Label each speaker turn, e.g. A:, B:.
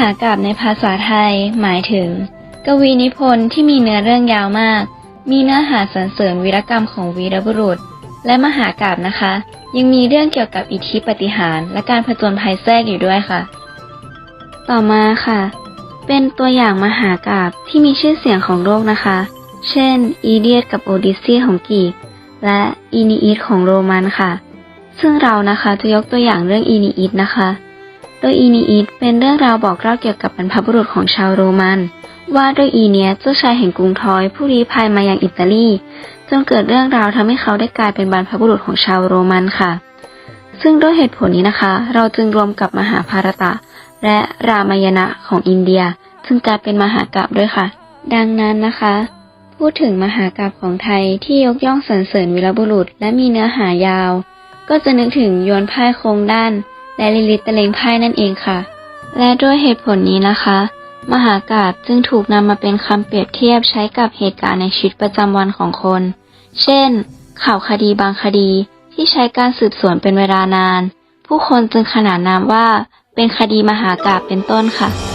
A: หากาพย์ในภาษาไทย หมายถึง กวีนิพนธ์ที่มีเนื้อเรื่องยาวมาก มีเนื้อหาสรรเสริญวีรกรรมของวีรบุรุษ และมหากาพย์นะคะ ยังมีเรื่องเกี่ยวกับอิทธิปฏิหารและการผจญภัยแทรกอยู่ด้วยค่ะ ต่อมาค่ะ เป็นตัวอย่างมหากาพย์ที่มีชื่อเสียงของโลกนะคะ เช่น อีเดียดกับโอดิสซีของกรีกและอีนีอิดของโรมันค่ะ ซึ่งเรานะคะจะยกตัวอย่างเรื่องอีนีอิดนะคะ โดยอีนีอิดเป็นเรื่องราวบอกเล่าเกี่ยวกับบรรพบุรุษของชาวโรมัน ว่าด้วยอีเนียเจ้าชายแห่งกรุงทอยผู้ลี้ภัยมายังอิตาลี จนเกิดเรื่องราวทำให้เขาได้กลายเป็นบรรพบุรุษของชาวโรมันค่ะ ซึ่งด้วยเหตุผลนี้นะคะ เราจึงรวมกับมหาภารตะ และรามายณะของอินเดีย ซึ่งกลายเป็นมหากราพย์ด้วยค่ะ ดังนั้นนะคะ พูดถึงมหากราพย์ของไทยที่ยกย่องสรรเสริญวีรบุรุษ และมีเนื้อหายาว ก็จะนึกถึงโยนพ่ายโครงด้าน และลิลิตตะเลงพ่ายนั่นเองค่ะ และด้วยเหตุผลนี้นะคะ มหากาบจึงถูกนำมาเป็นคำเปรียบเทียบใช้กับเหตุการณ์ในชีวิตประจำวันของคน เช่น ข่าวคดีบางคดีที่ใช้การสืบสวนเป็นเวลานาน ผู้คนจึงขนานนามว่าเป็นคดีมหากาบเป็นต้นค่ะ